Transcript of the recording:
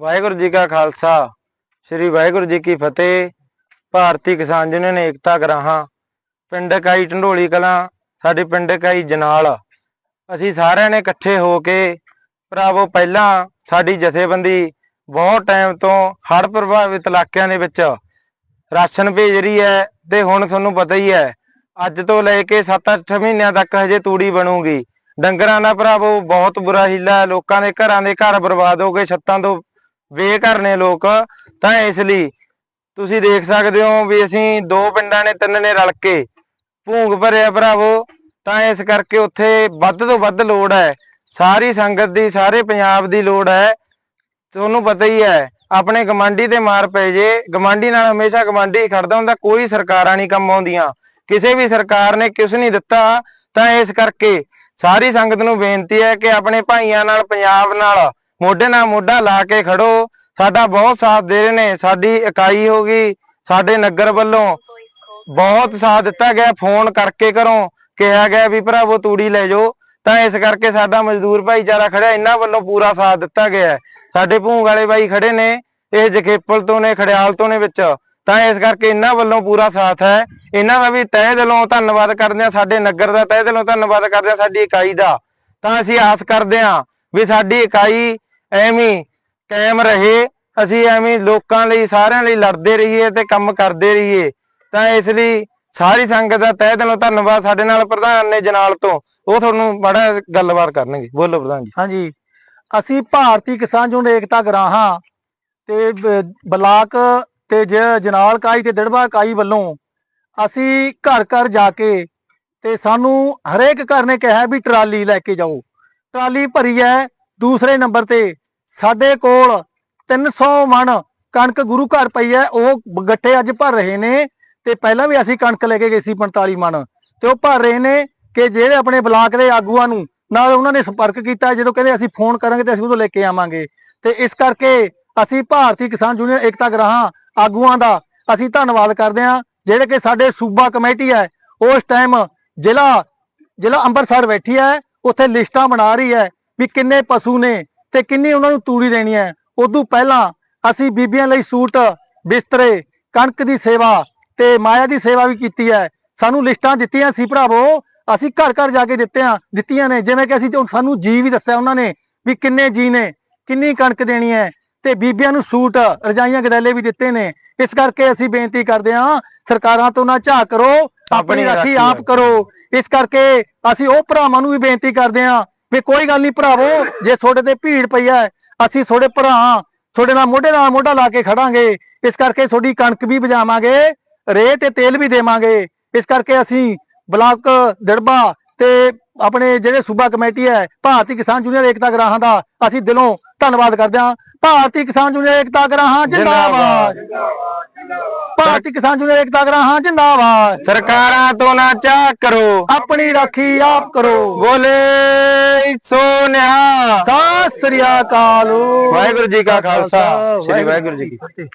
ਵਾਹਿਗੁਰੂ ਜੀ ਕਾ ਖਾਲਸਾ, ਸ੍ਰੀ ਵਾਹਿਗੁਰੂ ਜੀ ਕੀ ਫਤਿਹ। ਭਾਰਤੀ ਕਿਸਾਨ ਯੂਨੀਅਨ ਏਕਤਾ ਗਰਾਹਾਂ, ਪਿੰਡ ਇਕਾਈ ਢੰਡੋਲੀ ਕਲਾਂ, ਸਾਡੇ ਪਿੰਡ ਇਕਾਈ ਜਨਾਲ। ਅਸੀਂ ਸਾਰਿਆਂ ਨੇ ਇਕੱਠੇ ਹੋ ਕੇ, ਭਰਾਵੋ ਪਹਿਲਾਂ ਸਾਡੀ ਜਥੇਬੰਦੀ ਬਹੁਤ ਟਾਈਮ ਤੋਂ ਹੜ੍ਹ ਪ੍ਰਭਾਵਿਤ ਇਲਾਕਿਆਂ ਦੇ ਵਿੱਚ ਰਾਸ਼ਨ ਭੇਜ ਰਹੀ ਹੈ ਤੇ ਹੁਣ ਤੁਹਾਨੂੰ ਪਤਾ ਹੀ ਹੈ, ਅੱਜ ਤੋਂ ਲੈ ਕੇ 7-8 ਮਹੀਨਿਆਂ ਤੱਕ ਹਜੇ ਤੂੜੀ ਬਣੂਗੀ। ਡੰਗਰਾਂ ਦਾ ਭਰਾਵੋ ਬਹੁਤ ਬੁਰਾ ਹਿੱਲਾ ਲੋਕਾਂ ਦੇ ਘਰਾਂ ਦੇ ਘਰ ਬਰਬਾਦ ਹੋ ਗਏ, ਛੱਤਾਂ ਤੋਂ ਬੇਘਰ ਨੇ ਲੋਕ ਤਾਂ ਇਸ ਲਈ। ਤੁਸੀਂ ਦੇਖ ਸਕਦੇ ਹੋ ਵੀ ਅਸੀਂ ਦੋ ਪਿੰਡਾਂ ਨੇ ਤਿੰਨ ਨੇ ਰਲ ਕੇ ਭੂੰਗ ਭਰਿਆ ਭਰਾਵੋ, ਤਾਂ ਇਸ ਕਰਕੇ ਉੱਥੇ ਵੱਧ ਤੋਂ ਵੱਧ ਲੋੜ ਹੈ। ਸਾਰੀ ਸੰਗਤ ਦੀ, ਸਾਰੇ ਪੰਜਾਬ ਦੀ ਲੋੜ ਹੈ। ਤੁਹਾਨੂੰ ਪਤਾ ਹੀ ਹੈ, ਆਪਣੇ ਗਮਾਂਡੀ ਤੇ ਮਾਰ ਪਏ ਜੇ ਗਮਾਂਡੀ ਨਾਲ ਹਮੇਸ਼ਾ ਗਮਾਂਡੀ ਖੜਦਾ ਹੁੰਦਾ, ਕੋਈ ਸਰਕਾਰਾਂ ਨਹੀਂ ਕੰਮ ਆਉਂਦੀਆਂ। ਕਿਸੇ ਵੀ ਸਰਕਾਰ ਨੇ ਕਿਸ ਨਹੀਂ ਦਿੱਤਾ, ਤਾਂ ਇਸ ਕਰਕੇ ਸਾਰੀ ਸੰਗਤ ਨੂੰ ਬੇਨਤੀ ਹੈ ਕਿ ਆਪਣੇ ਭਾਈਆਂ ਨਾਲ, ਪੰਜਾਬ ਨਾਲ ਮੋਢੇ ਨਾਲ ਮੋਢਾ ਲਾ ਕੇ ਖੜੋ। ਸਾਡਾ ਬਹੁਤ ਸਾਥ ਦੇ ਰਹੇ ਨੇ। ਸਾਡੀ ਇਕਾਈ ਹੋ ਗਈ। ਸਾਡੇ ਨਗਰ ਵੱਲੋਂ ਬਹੁਤ ਸਾਥ ਦਿੱਤਾ ਗਿਆ। ਫੋਨ ਕਰਕੇ ਘਰੋਂ ਕਿਹਾ ਗਿਆ ਵੀ ਭਰਾਵੋ ਤੂੜੀ ਲੈ ਜਾਓ। ਤਾਂ ਇਸ ਕਰਕੇ ਸਾਡਾ ਮਜ਼ਦੂਰ ਭਾਈਚਾਰਾ ਖੜਿਆ। ਇਹਨਾਂ ਵੱਲੋਂ ਪੂਰਾ ਸਾਥ ਦਿੱਤਾ ਗਿਆ ਸਾਡੇ ਭੂੰਗ ਵਾਲੇ ਬਾਈ ਖੜੇ ਨੇ। ਇਹ ਜਖੇਪਲ ਤੋਂ ਨੇ, ਖੜਿਆਲ ਤੋਂ ਨੇ ਵਿੱਚ। ਤਾਂ ਇਸ ਕਰਕੇ ਇਹਨਾਂ ਵੱਲੋਂ ਪੂਰਾ ਸਾਥ ਹੈ। ਇਹਨਾਂ ਦਾ ਵੀ ਤਹਿ ਦਿਲੋਂ ਧੰਨਵਾਦ ਕਰਦੇ ਹਾਂ। ਸਾਡੇ ਨਗਰ ਦਾ ਤਹਿ ਦਿਲੋਂ ਧੰਨਵਾਦ ਕਰਦੇ ਹਾਂ। ਸਾਡੀ ਇਕਾਈ ਦਾ। ਤਾਂ ਅਸੀਂ ਆਸ ਕਰਦੇ ਹਾਂ ਵੀ ਸਾਡੀ ਇਕਾਈ ਐਵੇਂ ਹੀ ਕਾਇਮ ਰਹੇ, ਅਸੀਂ ਐਵੇਂ ਲੋਕਾਂ ਲਈ, ਸਾਰਿਆਂ ਲਈ ਲੜਦੇ ਰਹੀਏ ਤੇ ਕੰਮ ਕਰਦੇ ਰਹੀਏ। ਤਾਂ ਇਸ ਲਈ ਸਾਰੀ ਸੰਗਤ ਦਾ ਤਹਿ ਦਿਲੋਂ ਧੰਨਵਾਦ ਸਾਡੇ ਨਾਲ ਪ੍ਰਧਾਨ ਨੇ ਜਨਾਲ ਤੋਂ। ਉਹ ਤੁਹਾਨੂੰ ਬੜਾ ਗੱਲਬਾਤ ਕਰਨਗੇ। ਬੋਲੋ ਪ੍ਰਧਾਨ ਜੀ। ਹਾਂਜੀ। ਅਸੀਂ ਭਾਰਤੀ ਕਿਸਾਨ ਯੂਨੀਅਨ ਏਕਤਾ ਗਰਾਹਾਂ ਤੇ ਬਲਾਕ ਤੇ ਜਨਾਲ ਕਾਈ ਤੇ ਦਿੜਬਾ ਕਾਈ ਵੱਲੋਂ ਅਸੀਂ ਘਰ ਘਰ ਜਾ ਕੇ ਤੇ ਸਾਨੂੰ ਹਰੇਕ ਘਰ ਨੇ ਕਿਹਾ ਵੀ ਟਰਾਲੀ ਲੈ ਕੇ ਜਾਓ। ਟਰਾਲੀ ਭਰੀ ਹੈ ਦੂਸਰੇ ਨੰਬਰ ਤੇ। ਸਾਡੇ ਕੋਲ 300 ਮਣ ਕਣਕ ਗੁਰੂ ਘਰ ਪਈ ਹੈ, ਉਹ ਗੱਠੇ ਅੱਜ ਭਰ ਰਹੇ ਨੇ ਤੇ ਪਹਿਲਾਂ ਵੀ ਅਸੀਂ ਕਣਕ ਲੈ ਕੇ ਗਏ ਸੀ 45 ਮਣ ਤੇ ਉਹ ਭਰ ਰਹੇ ਨੇ ਕਿ ਜਿਹੜੇ ਆਪਣੇ ਬਲਾਕ ਦੇ ਆਗੂਆਂ ਨੂੰ ਨਾਲ ਉਹਨਾਂ ਨੇ ਸੰਪਰਕ ਕੀਤਾ ਜਦੋਂ ਕਹਿੰਦੇ ਅਸੀਂ ਫੋਨ ਕਰਾਂਗੇ ਤੇ ਅਸੀਂ ਉਦੋਂ ਲੈ ਕੇ ਆਵਾਂਗੇ। ਤੇ ਇਸ ਕਰਕੇ ਅਸੀਂ ਭਾਰਤੀ ਕਿਸਾਨ ਯੂਨੀਅਨ ਏਕਤਾ ਗ੍ਰਾਹਾਂ ਆਗੂਆਂ ਦਾ ਅਸੀਂ ਧੰਨਵਾਦ ਕਰਦੇ ਹਾਂ, ਜਿਹੜੇ ਕਿ ਸਾਡੇ ਸੂਬਾ ਕਮੇਟੀ ਹੈ, ਉਸ ਟਾਈਮ ਜ਼ਿਲ੍ਹਾ ਜ਼ਿਲ੍ਹਾ ਅੰਮ੍ਰਿਤਸਰ ਬੈਠੀ ਹੈ, ਉੱਥੇ ਲਿਸਟਾਂ ਬਣਾ ਰਹੀ ਹੈ ਵੀ ਕਿੰਨੇ ਪਸ਼ੂ ਨੇ ਤੇ ਕਿੰਨੀ ਉਹਨਾਂ ਨੂੰ ਤੂੜੀ ਦੇਣੀ ਹੈ? ਉਦੋਂ ਪਹਿਲਾਂ ਅਸੀਂ ਬੀਬੀਆਂ ਲਈ ਸੂਟ ਬਿਸਤਰੇ ਕਣਕ ਦੀ ਸੇਵਾ ਤੇ ਮਾਇਆ ਦੀ ਸੇਵਾ ਵੀ ਕੀਤੀ ਹੈ। ਸਾਨੂੰ ਲਿਸਟਾਂ ਦਿੱਤੀਆਂ ਸੀ ਭਰਾਵੋ। ਅਸੀਂ ਘਰ ਘਰ ਜਾ ਕੇ ਦਿੱਤੇ ਆ ਦਿੱਤੀਆਂ ਨੇ। ਜਿਵੇਂ ਕਿ ਅਸੀਂ ਸਾਨੂੰ ਜੀ ਵੀ ਦੱਸਿਆ ਉਹਨਾਂ ਨੇ ਵੀ ਕਿੰਨੇ ਜੀ ਨੇ ਕਿੰਨੀ ਕਣਕ ਦੇਣੀ ਹੈ। ਤੇ ਬੀਬੀਆਂ ਨੂੰ ਸੂਟ ਰਜਾਈਆਂ ਗਦੈਲੇ ਵੀ ਦਿੱਤੇ ਨੇ। ਇਸ ਕਰਕੇ ਅਸੀਂ ਬੇਨਤੀ ਕਰਦੇ ਹਾਂ ਸਰਕਾਰਾਂ ਤੋਂ ਨਾ ਝਾਕ ਕਰੋ ਆਪਣੀ ਰਾਖੀ ਆਪ ਕਰੋ। ਇਸ ਕਰਕੇ ਅਸੀਂ ਉਹ ਭਰਾਵਾਂ ਨੂੰ ਵੀ ਬੇਨਤੀ ਕਰਦੇ ਹਾਂ ਵੀ ਕੋਈ ਗੱਲ ਨਹੀਂ ਭਰਾਵੋ, ਜੇ ਤੁਹਾਡੇ ਤੇ ਭੀੜ ਪਈ ਹੈ, ਅਸੀਂ ਤੁਹਾਡੇ ਭਰਾ, ਤੁਹਾਡੇ ਨਾਲ ਮੋਢੇ ਨਾਲ ਮੋਢਾ ਲਾ ਕੇ ਖੜਾਂਗੇ। ਇਸ ਕਰਕੇ ਤੁਹਾਡੀ ਕਣਕ ਵੀ ਵਜਾਵਾਂਗੇ ਰੇਹ ਤੇ ਤੇਲ ਵੀ ਦੇਵਾਂਗੇ। ਇਸ ਕਰਕੇ ਅਸੀਂ ਬਲਾਕ ਦੜਬਾ ਤੇ ਆਪਣੇ ਜਿਹੜੇ ਸੂਬਾ ਕਮੇਟੀ ਹੈ ਭਾਰਤੀ ਕਿਸਾਨ ਯੂਨੀਅਨ ਏਕਤਾ ਗਰਾਹਾਂ ਦਾ ਅਸੀਂ ਦਿਲੋਂ ਧੰਨਵਾਦ ਕਰਦੇ ਹਾਂ। ਭਾਰਤੀ ਕਿਸਾਨ ਯੂਨੀਅਨ ਏਕਤਾ ਗਰਾਹਾਂ ਜਿੰਦਾਬਾਦ। ਭਾਰਤੀ ਕਿਸਾਨ ਯੂਨੀਅਨ ਏਕਤਾ ਗਰਾਹਾਂ ਜਿੰਦਾਬਾਦ। ਸਰਕਾਰਾਂ ਤੋਂ ਨਾ ਚਾਹ ਕਰੋ। ਆਪਣੀ ਰਾਖੀ ਆਪ ਕਰੋ। ਬੋਲੇ ਸੋਨਿਆ ਸਤਿ ਸ੍ਰੀ ਅਕਾਲ। ਵਾਹਿਗੁਰੂ ਜੀ ਕਾ ਖਾਲਸਾ। ਸ੍ਰੀ ਵਾਹਿਗੁਰੂ ਜੀ ਕੀ ਫਤਿਹ।